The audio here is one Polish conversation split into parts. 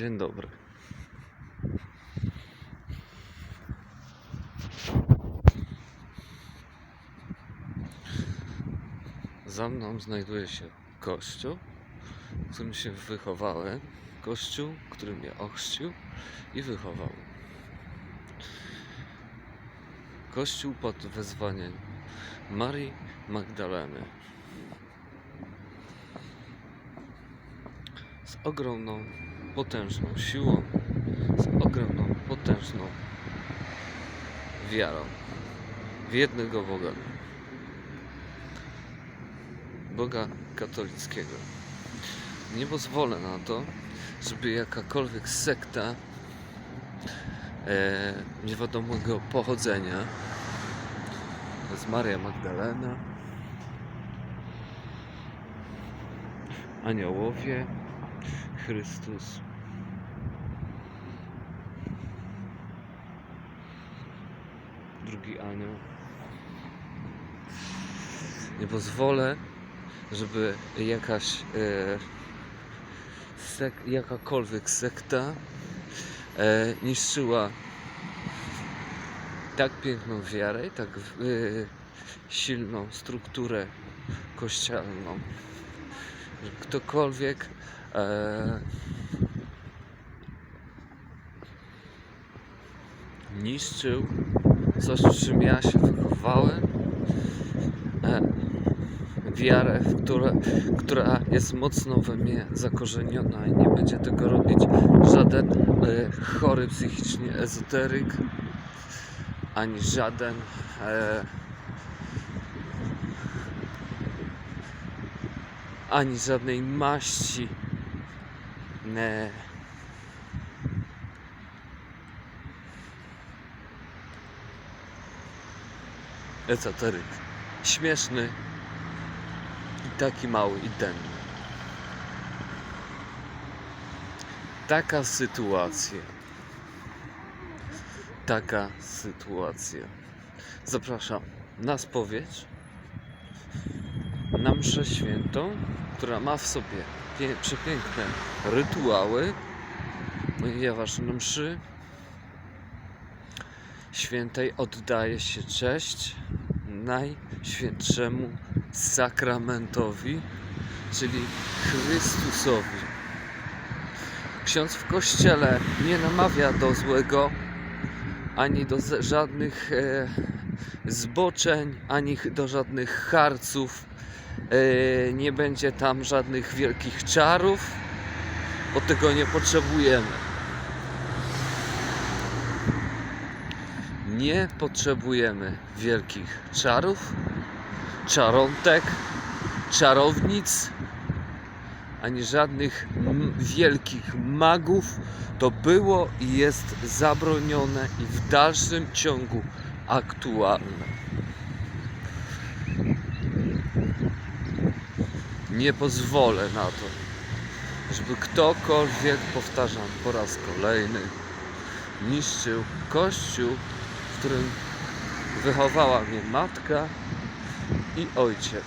Dzień dobry. Za mną znajduje się kościół, w którym się wychowałem. Kościół, który mnie ochrzcił i wychował. Kościół pod wezwaniem Marii Magdaleny. Z ogromną, potężną siłą, z ogromną, potężną wiarą w jednego Boga. Boga katolickiego. Nie pozwolę na to, żeby jakakolwiek sekta e, niewiadomego pochodzenia, to jest Maria Magdalena, aniołowie, Chrystus, drugi anioł. Nie pozwolę, żeby jakaś e, sek, jakakolwiek sekta e, niszczyła tak piękną wiarę i tak e, silną strukturę kościelną, że ktokolwiek e, niszczył coś, czym ja się wychowałem, e, wiarę, w które, która jest mocno we mnie zakorzeniona i nie będzie tego robić żaden e, chory psychicznie ezoteryk, ani żaden e, ani żadnej maści ne, ezoteryk śmieszny i taki mały i denny. Taka sytuacja. Taka sytuacja. Zapraszam na spowiedź, na mszę świętą, która ma w sobie przepiękne rytuały, ponieważ na mszy świętej oddaje się cześć najświętszemu sakramentowi, czyli Chrystusowi. Ksiądz w kościele nie namawia do złego, ani do żadnych e, zboczeń, ani do żadnych harców. E, nie będzie tam żadnych wielkich czarów, bo tego nie potrzebujemy. Nie potrzebujemy wielkich czarów, czarątek, czarownic, ani żadnych wielkich magów. To było i jest zabronione i w dalszym ciągu aktualne. Nie pozwolę na to, żeby ktokolwiek, powtarzam po raz kolejny, niszczył kościół, którym wychowała mnie matka i ojciec.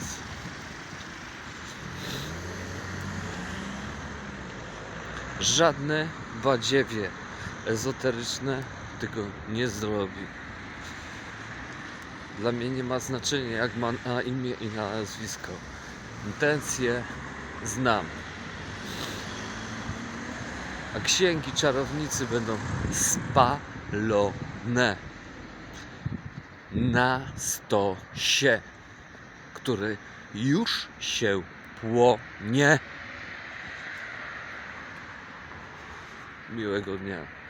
Żadne badziewie ezoteryczne tego nie zrobi. Dla mnie nie ma znaczenia, jak ma na imię i na nazwisko. Intencje znam. A księgi czarownicy będą spalone na stosie, który już się płonie. Miłego dnia.